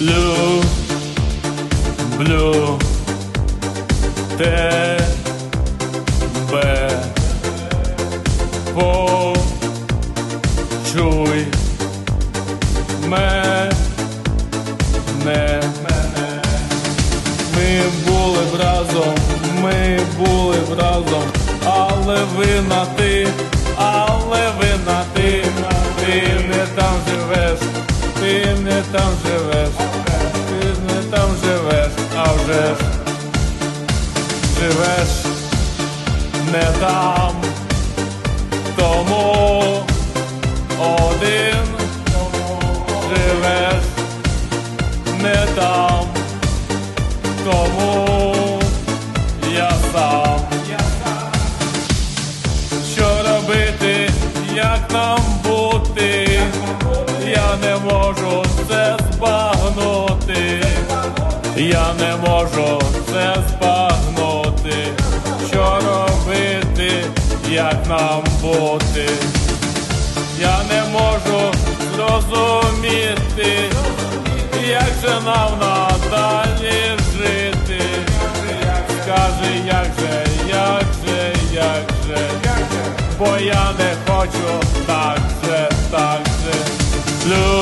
люблю тебе. Почуй мене. Ми були б разом, ми були б разом, але ви на ти, але ви на ти, ти не там живеш, ти не там живеш, а вже ж живеш не там, тому один живеш не там. Тому я сам. Що робити, як нам Я не можу це збагнути. Що робити, як нам бути? Я не можу зрозуміти, як же нам надалі жити. Скажи, як же, як же, як же, бо я не хочу так же, так же.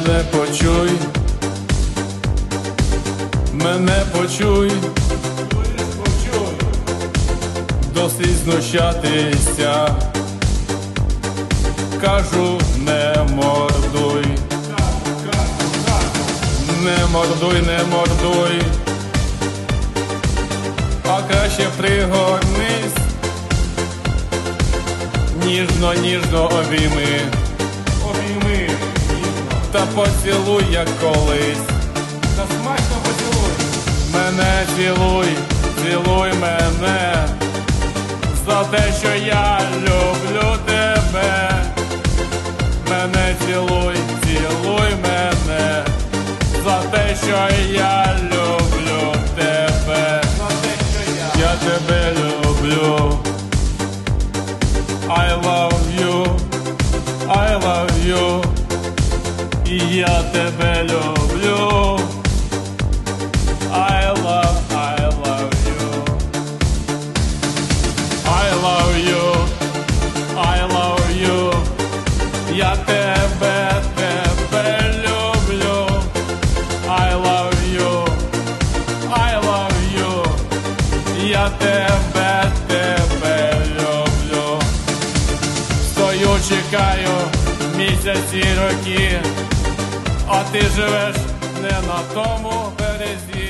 Мене почуй, мене почуй, досить знущатися, кажу, не мордуй, не мордуй, не мордуй, а краще пригорнись, ніжно, ніжно обійми, обійми та поцілуй, як колись. Та смачно поцілуй. Мене цілуй, цілуй мене. За те, що я люблю тебе. Мене цілуй, цілуй мене. За те, що я люблю І я тебе люблю. I love, I love you. I love you. I love you. Я тебе, тебе люблю. I love you. I love you. Я тебе, тебе люблю. Стою, чекаю місяці роки, ти живеш не на тому березі.